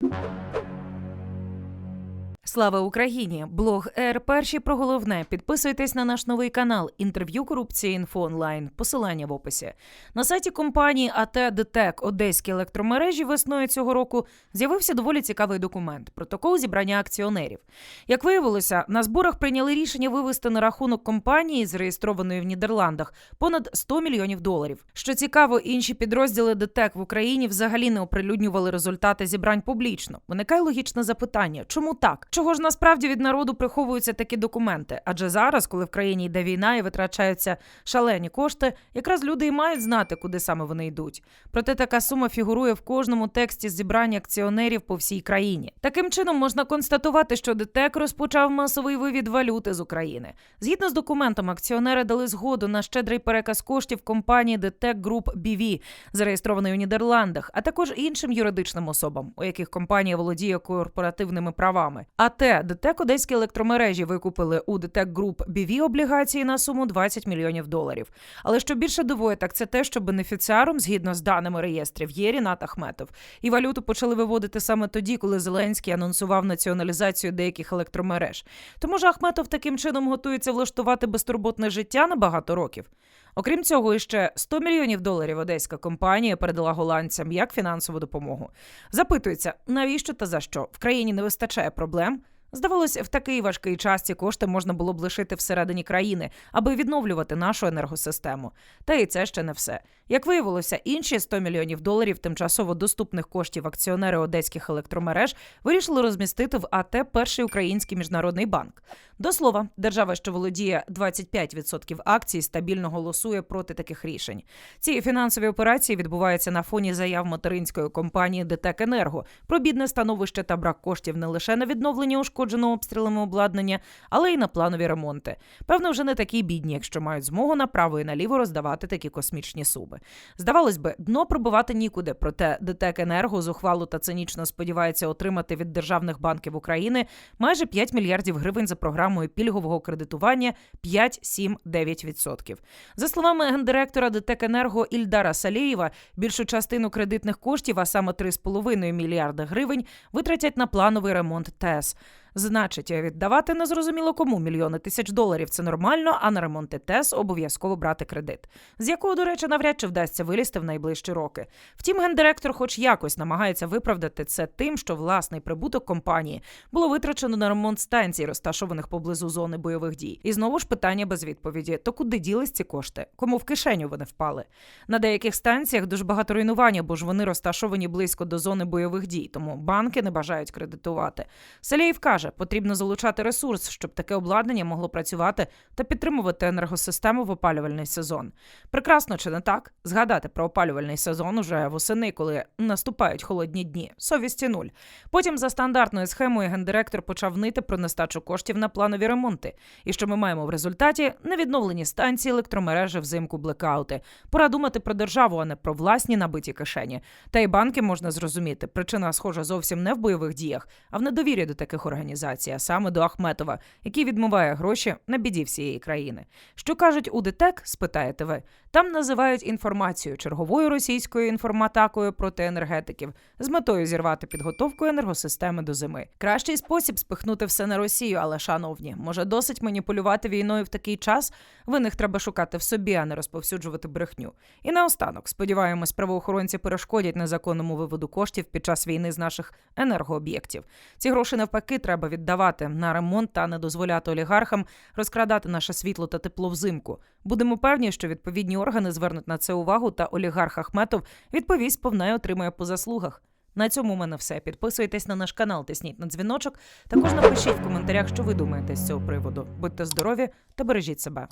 you Слава Україні! Блог Р. Перші про головне. Підписуйтесь на наш новий канал. Інтерв'ю корупції інфо онлайн. Посилання в описі. На сайті компанії АТ ДТЕК Одеські електромережі весною цього року з'явився доволі цікавий документ протокол зібрання акціонерів. Як виявилося, на зборах прийняли рішення вивести на рахунок компанії, зареєстрованої в Нідерландах, понад 100 мільйонів доларів. Що цікаво, інші підрозділи ДТЕК в Україні взагалі не оприлюднювали результати зібрань публічно. Виникає логічне запитання: чому так? Чого ж насправді від народу приховуються такі документи? Адже зараз, коли в країні йде війна і витрачаються шалені кошти, якраз люди і мають знати, куди саме вони йдуть. Проте така сума фігурує в кожному тексті зібрання акціонерів по всій країні. Таким чином можна констатувати, що ДТЕК розпочав масовий вивід валюти з України. Згідно з документом, акціонери дали згоду на щедрий переказ коштів компанії ДТЕК Груп BV, зареєстрованої у Нідерландах, а також іншим юридичним особам, у яких компанія володіє корпоративними правами. АТ ДТЕК Одеські електромережі викупили у ДТЕК Груп BV облігації на суму 20 мільйонів доларів. Але що більше дивує, так це те, що бенефіціаром, згідно з даними реєстрів, є Рінат Ахметов. І валюту почали виводити саме тоді, коли Зеленський анонсував націоналізацію деяких електромереж. То може Ахметов таким чином готується влаштувати безтурботне життя на багато років. Окрім цього, іще 100 мільйонів доларів одеська компанія передала голландцям як фінансову допомогу. Запитується, навіщо та за що? В країні не вистачає проблем. Здавалося, в такий важкий час ці кошти можна було б лишити всередині країни, аби відновлювати нашу енергосистему. Та і це ще не все. Як виявилося, інші 100 мільйонів доларів тимчасово доступних коштів акціонери одеських електромереж вирішили розмістити в АТ Перший український міжнародний банк. До слова, держава, що володіє 25% акцій, стабільно голосує проти таких рішень. Ці фінансові операції відбуваються на фоні заяв материнської компанії ДТЕК Енерго про бідне становище та брак коштів не лише на відновлення ушкодженого обстрілами обладнання, але й на планові ремонти. Певно, вже не такі бідні, якщо мають змогу направо і наліво роздавати такі космічні суми. Здавалось би, дно пробивати нікуди. Проте ДТЕК Енерго зухвало та цинічно сподівається отримати від державних банків України майже 5 мільярдів гривень за програмою пільгового кредитування 5-7-9%. За словами гендиректора ДТЕК Енерго Ільдара Салєєва, більшу частину кредитних коштів, а саме 3,5 мільярда гривень, витратять на плановий ремонт ТЕС. Значить, віддавати незрозуміло кому мільйони тисяч доларів це нормально, а на ремонти ТЕС обов'язково брати кредит, з якого, до речі, навряд чи вдасться вилізти в найближчі роки. Втім, гендиректор, хоч якось, намагається виправдати це тим, що власний прибуток компанії було витрачено на ремонт станцій, розташованих поблизу зони бойових дій. І знову ж питання без відповіді: то куди ділись ці кошти? Кому в кишеню вони впали? На деяких станціях дуже багато руйнування, бо ж вони розташовані близько до зони бойових дій, тому банки не бажають кредитувати. Салєєв каже, потрібно залучати ресурс, щоб таке обладнання могло працювати та підтримувати енергосистему в опалювальний сезон. Прекрасно чи не так? Згадати про опалювальний сезон уже восени, коли наступають холодні дні. Совісті нуль. Потім за стандартною схемою гендиректор почав нити про нестачу коштів на планові ремонти. І що ми маємо в результаті? Невідновлені станції, електромережі, взимку, блекаути. Пора думати про державу, а не про власні набиті кишені. Та й банки можна зрозуміти. Причина схожа зовсім не в бойових діях, а в недовірі до таких організацій, а саме до Ахметова, який відмиває гроші на біді всієї країни. Що кажуть у ДТЕК, спитаєте ви. Там називають інформацію черговою російською інформатакою проти енергетиків з метою зірвати підготовку енергосистеми до зими. Кращий спосіб спихнути все на Росію, але шановні, може досить маніпулювати війною в такий час. Винних треба шукати в собі, а не розповсюджувати брехню. І наостанок, сподіваємось, правоохоронці перешкодять незаконному виводу коштів під час війни з наших енергооб'єктів. Ці гроші навпаки треба віддавати на ремонт та не дозволяти олігархам розкрадати наше світло та тепло взимку. Будемо певні, що відповідні органи звернуть на це увагу, та олігарх Ахметов відповість повна і отримає по заслугах. На цьому у мене все. Підписуйтесь на наш канал, тисніть на дзвіночок. Також напишіть в коментарях, що ви думаєте з цього приводу. Будьте здорові та бережіть себе.